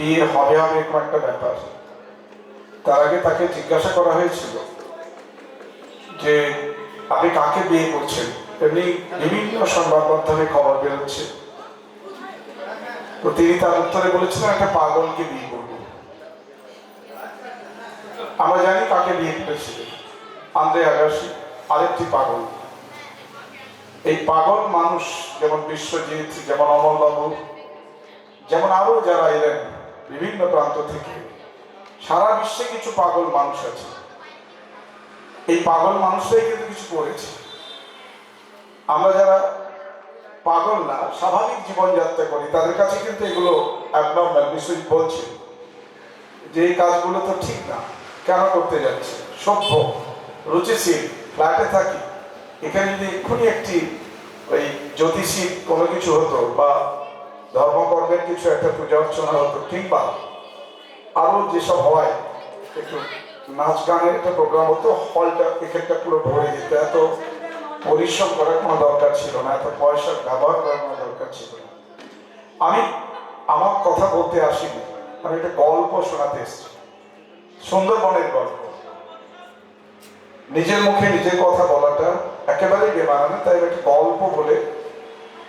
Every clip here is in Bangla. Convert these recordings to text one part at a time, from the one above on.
বিয়ে হবে হবে এরকম একটা ব্যাপার। তার আগে তাকে জিজ্ঞাসা করা হয়েছিল যে, আপনি কাকে বিয়ে করছেন? এমনি বিভিন্ন সংবাদ মাধ্যমে খবর বেরোচ্ছে। তো তিনি তার উত্তরে বলেছিলেন, একটা পাগলকে বিয়ে করব। আমরা জানি কাকে বিয়ে করেছিলেন। আন্দ্রে আগাসি, আরেকটি পাগল। এই পাগল মানুষ যেমন বিশ্বজিৎ, যেমন অমলবাবু, যেমন আরও যারা এলেন বিভিন্ন প্রান্ত থেকে। সারা বিশ্বে কিছু পাগল মানুষ আছে। এই পাগল মানুষরাই কিন্তু কিছু করেছে। আমরা যারা পাগল না, স্বাভাবিক জীবনযাত্রা করি, তাদের কাছে কিন্তু এগুলো অ্যাবনর্মাল বিশ্বজিৎ বলছে। যে এই কাজগুলো তো ঠিক না, কেন করতে যাচ্ছে? সভ্য, রুচিশীল, ফ্ল্যাটে থাকি। এখানে যদি এক্ষুনি একটি ওই জ্যোতিষী কোনো কিছু হতো বা ধর্মকর্মের কিছু একটা পূজা অর্চনা হতো কিংবা আরও যেসব হয়, একটু নাচ গানের একটা প্রোগ্রাম হতো, হলটা এখানটা পুরো ভরে যেত, এত পরিশ্রম করার কোনো দরকার ছিল না, এত পয়সা ব্যবহার করার কোনো দরকার ছিল না। আমি আমার কথা বলতে আসিনি, আমি একটা গল্প শোনাতে এসেছি সুন্দরবনের গল্প। নিজের মুখে নিজের কথা বলাটা একেবারেই বেমানানো, তাই আমি একটা গল্প বলে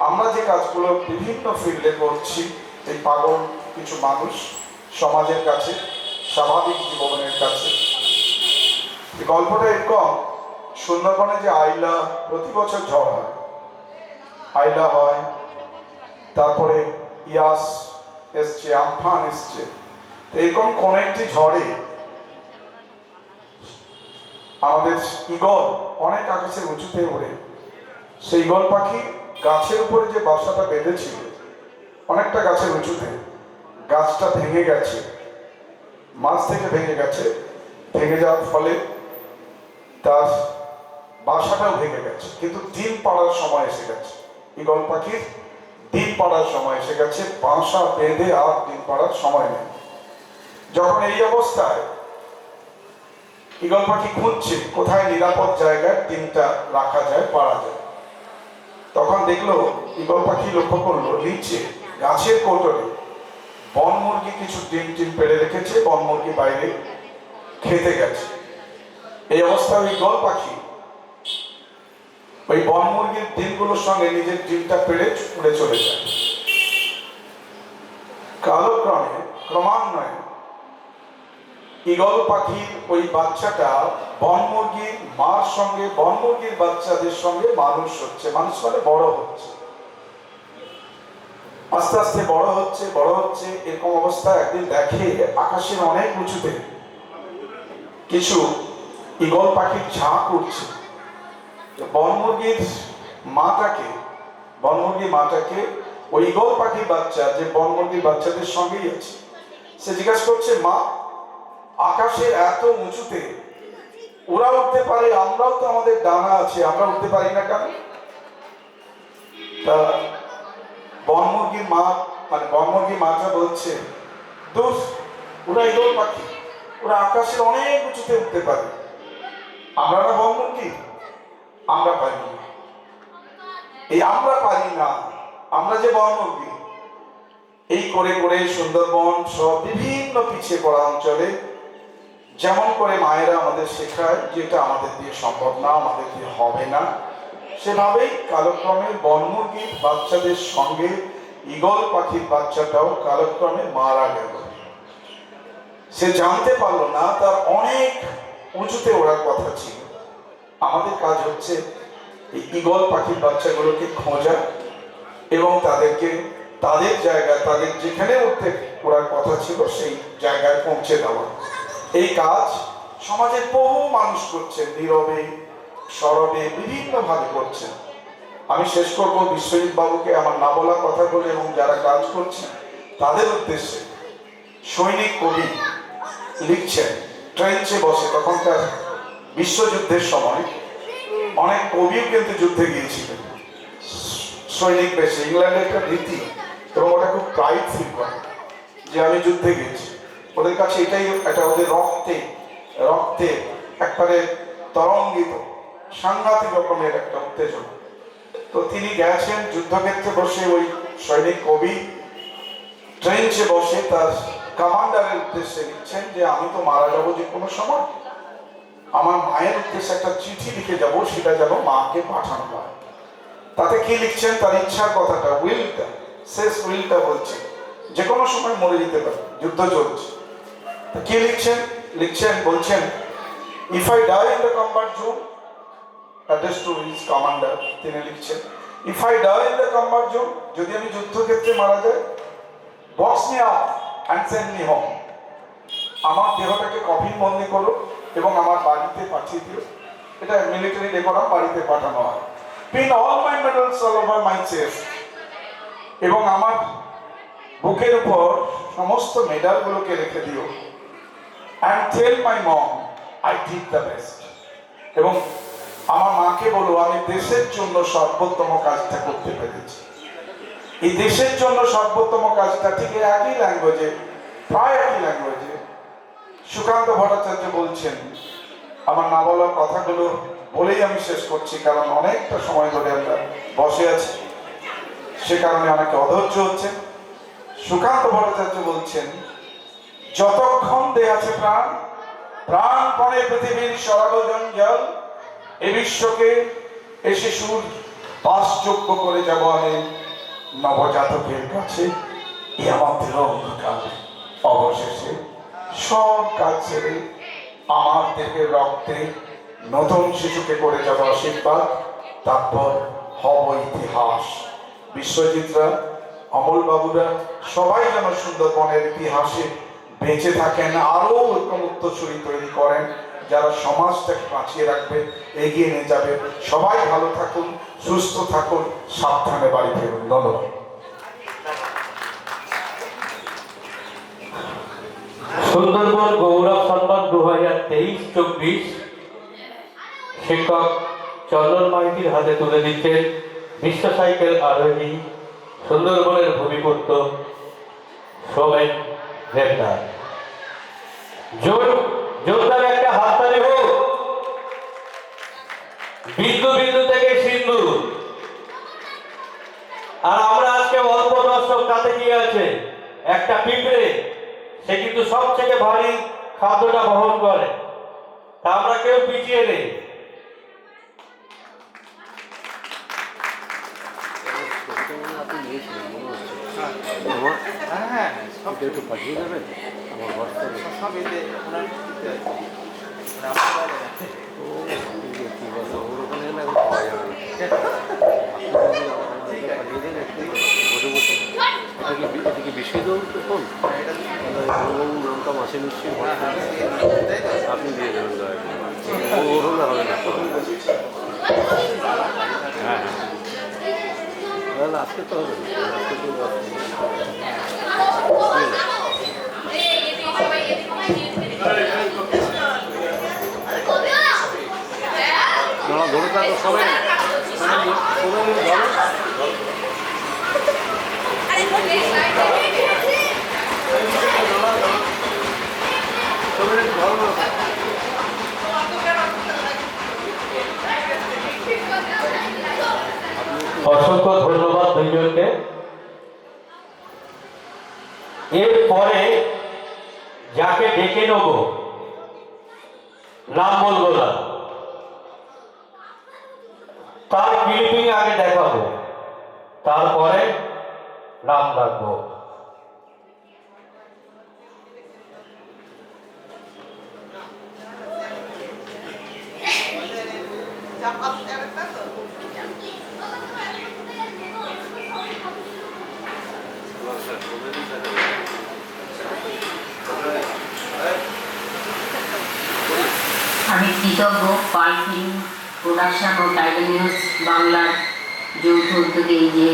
আমরা যে কাজগুলো বিভিন্ন ফিল্ডে করছি, এই পাগল কিছু মানুষ সমাজের কাছে, স্বাভাবিক জীবনের কাছে। গল্পটা এরকম সুন্দরবনে যে আইলা প্রতি বছর ঝড় হয়, আইলা হয়, তারপরে ইয়াস এসছে, আমফান এসছে। এরকম কোন একটি ঝড়ে আমাদের ইগল অনেক আকাশের উঁচুতে ওড়ে। সেই ইগল পাখি গাছের উপরে যে বাসাটা বেঁধেছিল অনেকটা গাছের উঁচুতে, গাছটা ভেঙে গেছে। মাছ থেকে ভেঙে গেছে। ভেঙে যাওয়ার ফলে তার বাসাটাও ভেঙে গেছে। কিন্তু ডিম পাড়ার সময় এসে গেছে। ইগল পাখির ডিম পাড়ার সময় এসে গেছে। বাসা বেঁধে আর ডিম পাড়ার সময় নেই। যখন এই অবস্থায় ইগল পাখি খুঁজছে, কোথায় নিরাপদ জায়গায় ডিমটা রাখা যায়, পাড়া যায়। তখন দেখল ইগল পাখি লক্ষ্য করল নিচে গাছের কোটরে বন মুরগি কিছু ডিম টিম পেড়ে রেখেছে বন মুরগি বাইরে খেতে গেছে। এই অবস্থায় ওই গল পাখি। ওই বন মুরগির ডিমগুলোর সঙ্গে নিজের ডিমটা পেড়ে উড়ে চলে যায়। কালক্রমে, ক্রমান্বয়ে ইগল পাখির ওই বাচ্চাটা বন মুরগির মার সঙ্গে, বন মুরগির বাচ্চাদের সঙ্গে মানুষ হচ্ছে। মানুষ মানে বড় হচ্ছে। আস্তে আস্তে বড় হচ্ছে বড় হচ্ছে, এরকম অবস্থা একদিন দেখে আকাশের অনেক উঁচুতে। কিছু ইগল পাখির ঝাঁক উঠছে। তো বন মুরগির মাটাকে, বন মুরগির মাটাকে ওই ইগল পাখির বাচ্চা যে বন মুরগির বাচ্চাদের সঙ্গেই আছে। সে জিজ্ঞাসা করছে, মা আকাশের এত উঁচুতে ওরা উঠতে পারে, আমরাও তো আমাদের ডানা আছে, আমরা উঠতে পারি না কেন? তা বন মুরগির মা মানে বন মুরগির মাটা বলছে দোষ ওরা ইগল পাখি, ওরা আকাশের অনেক উঁচুতে উঠতে পারে। আমরা না বন মুরগি আমরা পারি না। এই আমরা পারি না, আমরা যে বন মুরগি এই করে করে সুন্দরবন সব বিভিন্ন পিছিয়ে পড়া অঞ্চলে যেমন করে মায়েরা আমাদের শেখায় যেটা আমাদের দিয়ে সম্ভব না, আমাদের দিয়ে হবে না। সেভাবেই কালক্রমে বনমুরগির বাচ্চাদের সঙ্গে ইগল পাখির বাচ্চাটাও কালক্রমে মারা গেল। সে জানতে পারল না, তার অনেক উঁচুতে ওড়ার কথা ছিল। আমাদের কাজ হচ্ছে এই ইগল পাখির বাচ্চাগুলোকে খোঁজা এবং তাদেরকে তাদের জায়গা তাদের যেখানে উঠতে ওড়ার কথা ছিল, সেই জায়গায় পৌঁছে দেওয়া। এই কাজ সমাজের বহু মানুষ করছেন, নীরবে, সরবে, বিভিন্নভাবে করছেন। আমি শেষ করব বিশ্বজিৎ বাবুকে আমার না বলা কথা বলে এবং যারা কাজ করছেন, তাদের উদ্দেশ্যে সৈনিক কবি লিখছেন, ট্রেঞ্চে বসে, তখনকার বিশ্বযুদ্ধের সময় অনেক কবিও কিন্তু যুদ্ধে গিয়েছিলেন। সৈনিক বেশে, ইংল্যান্ডের একটা রীতি এবং ওটা খুব প্রাইড ফিল করে যে আমি যুদ্ধে গেছি। ওদের কাছে এটাই একটা ওদের রক্তে রক্তে একবারে তরঙ্গিত, সাংঘাতিক রকমের একটা উত্তেজনা। তো তিনি গেছেন যুদ্ধক্ষেত্রে বসে ওই সৈনিক কবি, ট্রেঞ্চে বসে তার কমান্ডারের উদ্দেশ্যে লিখছেন যে, আমি তো মারা যাব যে কোনো সময়। আমার মায়ের উদ্দেশ্যে একটা চিঠি লিখে যাব, সেটা যেন মাকে পাঠানো হয়। তাতে কি লিখছেন? তার ইচ্ছার কথাটা, উইলটা, শেষ উইলটা বলছে, যে কোনো সময় মরে যেতে পারে, যুদ্ধ চলছে। কি লিখছেন? লিখছেন, বলছেন if I die in the combat zone address to his commander তিনি লিখছেন if I die in the combat zone যদি আমি যুদ্ধক্ষেত্রে মারা যাই box me up and send me home আমার দেহটাকে কফিন বন্দি করো এবং আমার বাড়িতে পাঠিয়ে দিও। এটা মিলিটারি ডেকোরাম বাড়িতে পাঠানো হয়। Pin all my medals all over my chest এবং আমার বুকের উপর সমস্ত মেডালগুলোকে রেখে দিও। And tell my mom I did the best এবং আমার মাকে বলো, আমি দেশের জন্য সর্বোত্তম কাজটা করতে পেরেছি। এই দেশের জন্য সর্বোত্তম কাজটা ঠিক একই ল্যাঙ্গুয়েজে প্রায় একই ল্যাঙ্গুয়েজে সুকান্ত ভট্টাচার্য বলছেন, আমার না বলা কথাগুলো বলেই আমি শেষ করছি, কারণ অনেকটা সময় ধরে আমরা বসে আছি। সে কারণে অনেকে অধৈর্য হচ্ছে সুকান্ত ভট্টাচার্য বলছেন যতক্ষণ দে আছে প্রাণ, প্রাণপণে পৃথিবীর সর্বজন জল এ বিশ্বকে এ শিশুর বাসযোগ্য করে যাব আমি নবজাতকের কাছে। এ আমাদের অন্ধকার, অবশেষে সব কাজ ছেড়ে আমার দেহের রক্তে নতুন শিশুকে করে যাব আশীর্বাদ। তারপর হব ইতিহাস। বিশ্বজিৎরা অমল বাবুরা সবাই যেন সুন্দরবনের ইতিহাসে বেঁচে থাকেন, আরও এরকম উত্তরসূরি তৈরি করেন, যারা সমাজটাকে বাঁচিয়ে রাখবে, এগিয়ে নিয়ে যাবে। সবাই ভালো থাকুন, সুস্থ থাকুন, সাবধানে বাড়ি ফেরুন। ধন্যবাদ। সুন্দরবন গৌরব সম্মান দু হাজার তেইশ চব্বিশ। শিক্ষক চন্দন মাইতির হাতে তুলে দিচ্ছেন বিশ্ব সাইকেল আরোহী সুন্দরবনের ভূমিপুত্র সোমেন গ্রেপ্তার। জোর, জোরদার একটা হাততালি হোক। বিন্দু বিন্দু থেকে সিন্ধু। আর আমরা আজকে অল্প দর্শক তাতে কি আছে? একটা পিঁপড়ে, সে কিন্তু সব থেকে ভারী খাদ্যটা বহন করে। তা আমরা কেউ পিছিয়ে নেই। আপনি নিয়েছিলেন আমার হ্যাঁ হ্যাঁ একটু পাঠিয়ে দেবেন আমার হোয়াটসঅ্যাপে সব এতে ওনার। ও এই যে ওর ওখানে গেলে এখন পাওয়া যাবে না আপনি কি কি দিয়ে- দেবেন দয়া করে ওর হলে হবে হ্যাঁ হ্যাঁ আজকে তো হবে না আজকে তো না ধরে থাকো সবাই সবাই ধরো সবাই ধরো না অসংখ্য ধন্যবাদ দুইজনকে এরপরে যাকে ডেকে নেব নাম বলব না তার ক্লিপিং আগে দেখাবো, তারপরে নাম রাখব আমি কৃতজ্ঞ পাল ফিল্ম প্রোডাকশন ও টাইগার নিউজ বাংলার যৌথ উদ্যোগে যে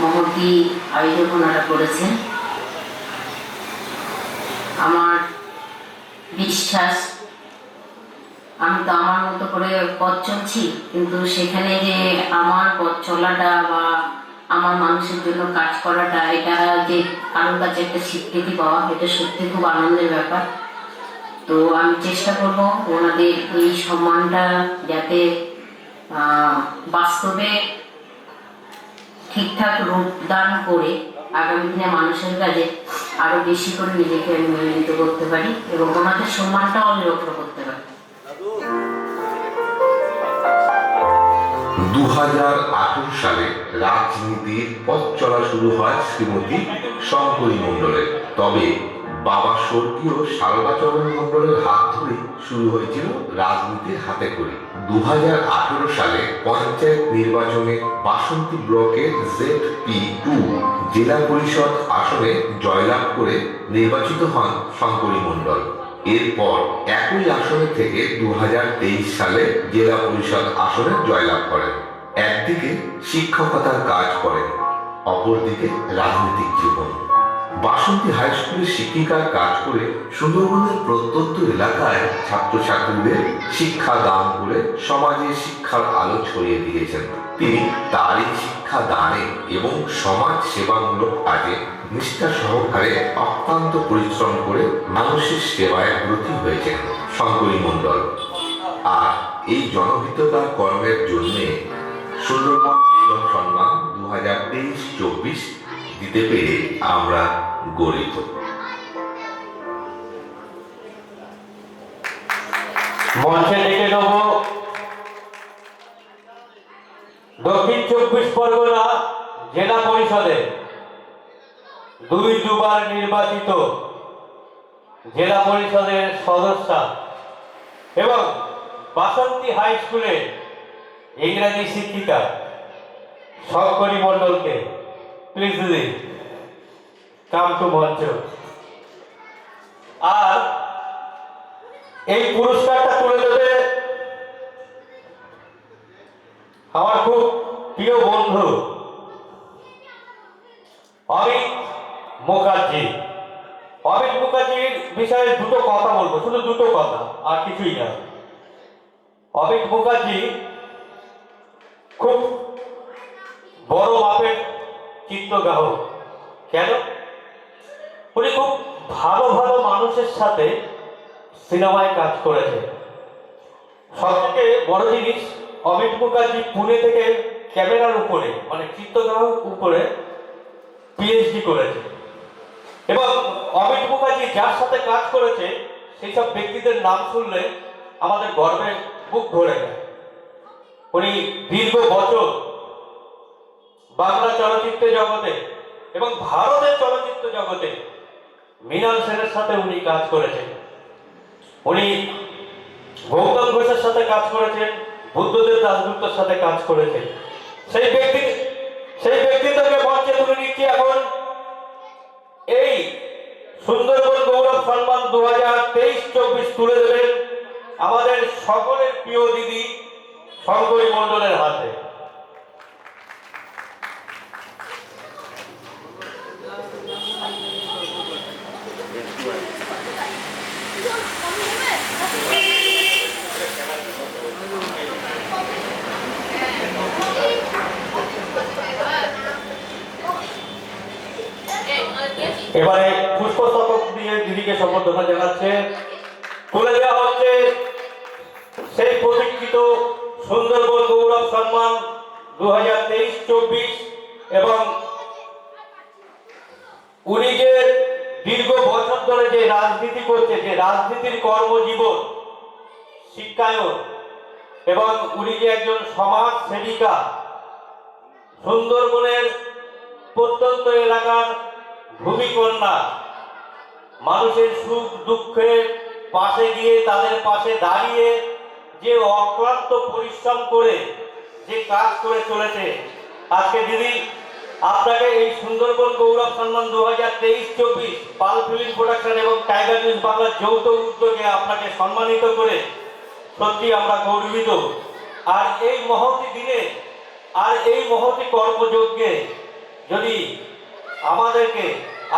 মহতি আয়োজন করেছেন। আমার বিশ্বাস, আমি তো আমার মতো করে পথ চলছি, কিন্তু সেখানে যে আমার পথ চলাটা বা আমার মানুষের জন্য কাজ করাটা, এটা যে কারোর কাছে একটা স্বীকৃতি পাওয়া, এটা সত্যি খুব আনন্দের ব্যাপার। তো আমি চেষ্টা করব ওনাদের এই সম্মানটা যাতে বাস্তবে ঠিকঠাক রূপদান করে আগামী দিনে মানুষের কাছে আরও বেশি করে নিজেকে আমি করতে পারি এবং ওনাদের সম্মানটাও আমি রক্ষা করতে পারি। দু হাজার আঠারো সালে রাজনীতির পথ চলা শুরু হয় শ্রীমতী শঙ্করী মণ্ডলের। তবে বাবা স্বর্গীয় সারদাচরণ মণ্ডলের হাত ধরে শুরু হয়েছিল রাজনীতির হাতে করি দু সালে পঞ্চায়েত নির্বাচনে বাসন্তী ব্লকের জেড পি টু জেলা পরিষদ আসনে জয়লাভ করে নির্বাচিত হন শঙ্করী মণ্ডল। এরপর একই আসনে থেকে দু সালে জেলা পরিষদ আসনে জয়লাভ করেন একদিকে শিক্ষকতার কাজ করেন অপরদিকে রাজনৈতিক জীবন। বাসন্তী হাই স্কুলের শিক্ষিকার কাজ করে সুন্দরবনের প্রত্যন্ত এলাকায় ছাত্রছাত্রীদের শিক্ষা দান করে সমাজে শিক্ষার আলো ছড়িয়ে দিয়েছেন। তিনি তারই শিক্ষা দানে এবং সমাজ সেবামূলক কাজে নিষ্ঠা সহকারে অক্লান্ত পরিশ্রম করে মানুষের সেবায় ব্রতী হয়েছেন। শঙ্করী মণ্ডল, আর এই জনহিতকার কর্মের জন্য সুন্দরবন এবং সম্মান দু হাজার তেইশ চব্বিশ দিতে পেরে আমরা গরিত মঞ্চে ডেকে নেব চব্বিশ পরগনা জেলা পরিষদে। দুই দুবার নির্বাচিত জেলা পরিষদের সদস্যা। এবং বাসন্তী হাই স্কুলের ইংরাজি শিক্ষিকা শঙ্করী মণ্ডলকে প্লিজ কাম টু মঞ্চ। আর এই পুরস্কারটা তুলে দেবে আমার খুব প্রিয় বন্ধু, অমিত মুখার্জি। অমিত মুখার্জির বিষয়ে দুটো কথা বলব, শুধু দুটো কথা, আর কিছুই না। অমিত মুখার্জি খুব বড় মাপের চিত্রগ্রাহক। কেন? উনি খুব ভালো ভালো মানুষের সাথে সিনেমায় কাজ করেছে সবথেকে বড় জিনিস, অমিত মুখার্জি পুনে থেকে ক্যামেরার উপরে মানে চিত্রগ্রাহক উপরে পিএইচডি করেছে। এবং অমিত মুখার্জি যার সাথে কাজ করেছে সেই সব ব্যক্তিদের নাম শুনলে আমাদের গর্বে বুক ভরে যায়। উনি দীর্ঘ বছর বাংলা চলচ্চিত্র জগতে এবং ভারতের চলচ্চিত্র জগতে মৃণাল সেনের সাথে উনি কাজ করেছেন। উনি গৌতম ঘোষের সাথে কাজ করেছেন, বুদ্ধদেব দাসগুপ্তর সাথে কাজ করেছেন। সেই ব্যক্তিত্বকে মঞ্চে তুলে নিচ্ছি এখন এই সুন্দরবন গৌরব সম্মান দু হাজার তেইশ চব্বিশ তুলে দেবেন আমাদের সকলের প্রিয় দিদি শঙ্করী মণ্ডলের হাতে এবারে পুষ্পস্তবক দিয়ে দিদিকে সম্বর্ধনা জানাচ্ছে। তুলে দেওয়া হচ্ছে সেই প্রতীক্ষিত সুন্দরবন গৌরব সম্মান দু হাজার তেইশ চব্বিশ এবং উনি যে দীর্ঘ বছর ধরে যে রাজনীতি করছে, যে রাজনীতির কর্মজীবন, শিক্ষায়ন, এবং উনি যে একজন সমাজ সেবিকা, সুন্দরবনের প্রত্যন্ত এলাকার ভূমিকন্যা মানুষের সুখ দুঃখে পাশে গিয়ে তাদের পাশে দাঁড়িয়ে যে অক্লান্ত পরিশ্রম করে, যে কাজ করে চলেছে। আজকে দিদি, আপনাকে এই সুন্দরবন গৌরব সম্মান দু হাজার তেইশ, চব্বিশ, পাল ফিল্ম প্রোডাকশন এবং টাইগার নিউজ বাংলার যৌথ উদ্যোগে আপনাকে সম্মানিত করে সত্যি আমরা গর্বিত। আর এই মহতি দিনে, আর এই মহতি কর্মযজ্ঞে যদি আমাদেরকে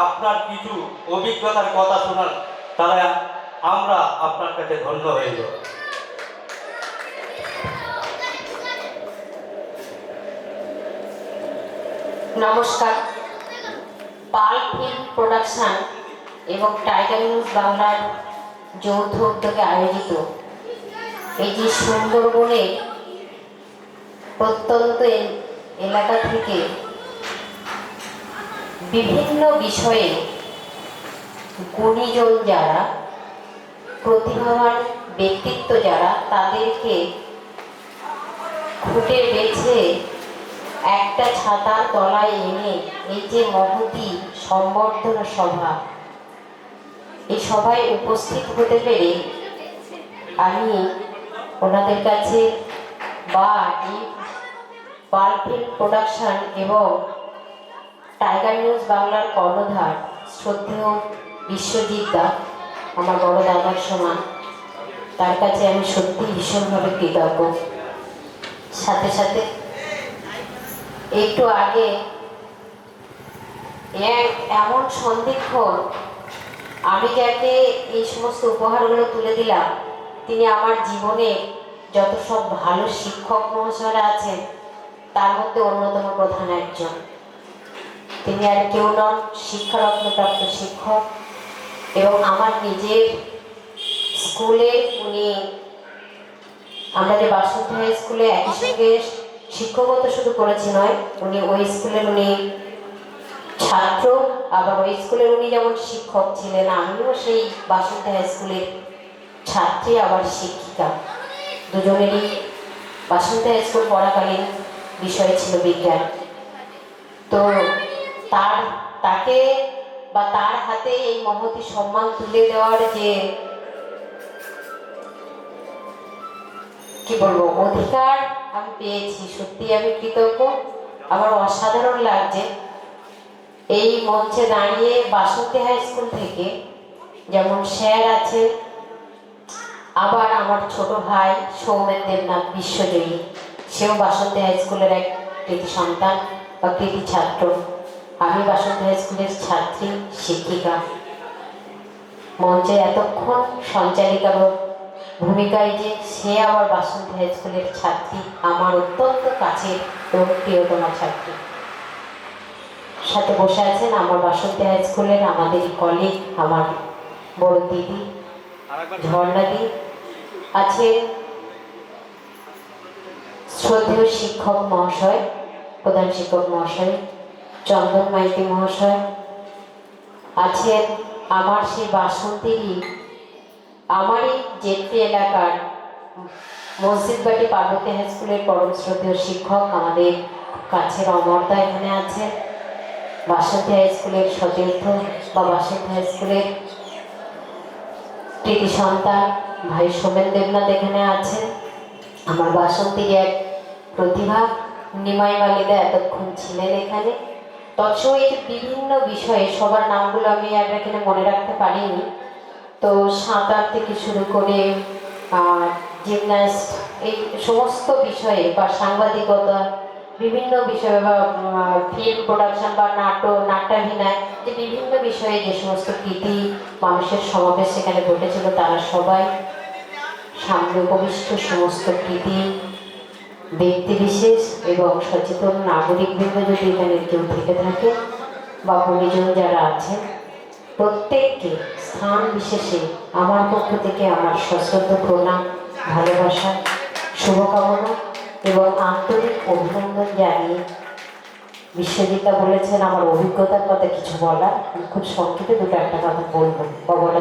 আপনার কিছু অভিজ্ঞতার কথা শোনান তাহলে আমরা আপনার কাছে ধন্য হয়ে যাব। নমস্কার। পাল ফিল্ম প্রোডাকশন এবং টাইগার নিউজ বাংলার যৌথ উদ্যোগে আয়োজিত এই যে সুন্দরবনের প্রত্যন্ত এলাকা থেকে বিভিন্ন বিষয়ে গুণীজন যারা, প্রতিভাবান ব্যক্তিত্ব যারা, তাদেরকে খুঁটে বেছে একটা ছাতার তলায় এনে এই যে মহতি সম্বর্ধনা সভা। এই সভায় উপস্থিত হতে পেরে আমি ওনাদের কাছে বা এই পারফিল্ম প্রোডাকশান এবং টাইগার নিউজ বাংলার কর্ণধার, শ্রদ্ধেয় বিশ্বজিৎ দা, আমার বড় দাদার সমান। তার কাছে আমি সত্যি ভীষণভাবে কৃতজ্ঞ। সাথে সাথে, একটু আগে এমন সন্ধিক্ষণ আমি যাকে এই সমস্ত উপহারগুলো তুলে দিলাম, তিনি আমার জীবনে যত সব ভালো শিক্ষক মহাশয়রা আছেন, তার মধ্যে অন্যতম প্রধান একজন। তিনি আর কেউ নন শিক্ষারত্নপ্রাপ্ত শিক্ষক এবং আমার নিজের স্কুলে উনি আমরা যে বাসন্তী হাই স্কুলে একই সঙ্গে শিক্ষকতা শুধু করেছি নয় উনি ওই স্কুলের উনি ছাত্র আবার ওই স্কুলের উনি যেমন শিক্ষক ছিলেন আমিও সেই বাসন্তী হাই স্কুলের ছাত্রী আবার শিক্ষিকা। দুজনেরই বাসন্তী হাই স্কুল পড়াকালীন বিষয় ছিল বিজ্ঞান। তো তার, তাকে বা তার হাতে এই মহতি সম্মান তুলে দেওয়ার যে কি বলব, অধিকার আমি পেয়েছি, সত্যি আমি কৃতজ্ঞ। আমার অসাধারণ লাগছে। এই মঞ্চে দাঁড়িয়ে বাসন্তী হাই স্কুল থেকে যেমন স্যার আছে আবার আমার ছোট ভাই সৌমেন দেবনাথ বিশ্বজয়ী। সেও বাসন্তী হাই স্কুলের এক কৃতি সন্তান বা কৃতি ছাত্র। আমি বাসন্তী স্কুলের ছাত্রী, শিক্ষিকা। মঞ্চে এতক্ষণ সঞ্চালিকার ভূমিকায় যে সে আমার বাসন্তী হাই স্কুলের ছাত্রী, আমার অত্যন্ত কাছের এবং প্রিয়তমা ছাত্রী। সাথে বসে আছেন আমার বাসন্তী হাই স্কুলের আমাদের কলিগ আমার বড় দিদি ঝর্ণাদি আছে শ্রদ্ধেয় শিক্ষক মহাশয়, প্রধান শিক্ষক মহাশয় চন্দন মাইতি মহাশয়, আছেন আমার সেই বাসন্তীরই আমারই জেপি এলাকার মসজিদবাটি পার্বতী হাই স্কুলের পরম শ্রদ্ধেয় শিক্ষক আমাদের কাছের অমরদা এখানে আছেন। বাসন্তী হাই স্কুলের সতীর্থ বা বাসন্তী হাই স্কুলের কৃতি সন্তান ভাই সোমেন দেবনাথ এখানে আছেন। আমার বাসন্তীর এক প্রতিভা, নিমাই মালিদা এতক্ষণ ছিলেন এখানে। তৎসহ এই যে বিভিন্ন বিষয়ে সবার নামগুলো আমি আর এখানে মনে রাখতে পারিনি। তো সাঁতার থেকে শুরু করে জিমন্যাস্ট, এই সমস্ত বিষয়ে বা সাংবাদিকতা, বিভিন্ন বিষয়ে বা ফিল্ম প্রোডাকশন বা নাটক, নাট্যাভিনয় যে বিভিন্ন বিষয়ে যে সমস্ত কৃতি মানুষের সমাবেশ সেখানে ঘটেছিল, তারা সবাই সামনে উপবিষ্ট সমস্ত কৃতি ব্যক্তিবিশেষ এবং সচেতন নাগরিকবৃন্দ যদি এখানে কেউ থেকে থাকে বা গুণীজন যারা আছেন প্রত্যেককে স্থান বিশেষে আমার পক্ষ থেকে আমার সশ্রদ্ধ প্রণাম, ভালোবাসা, শুভকামনা এবং আন্তরিক অভিনন্দন জানিয়ে বিশ্বজিতা বলেছেন, আমার অভিজ্ঞতার কথা কিছু বলার আমি খুব সংক্ষেপে দুটো একটা কথা বলব। বা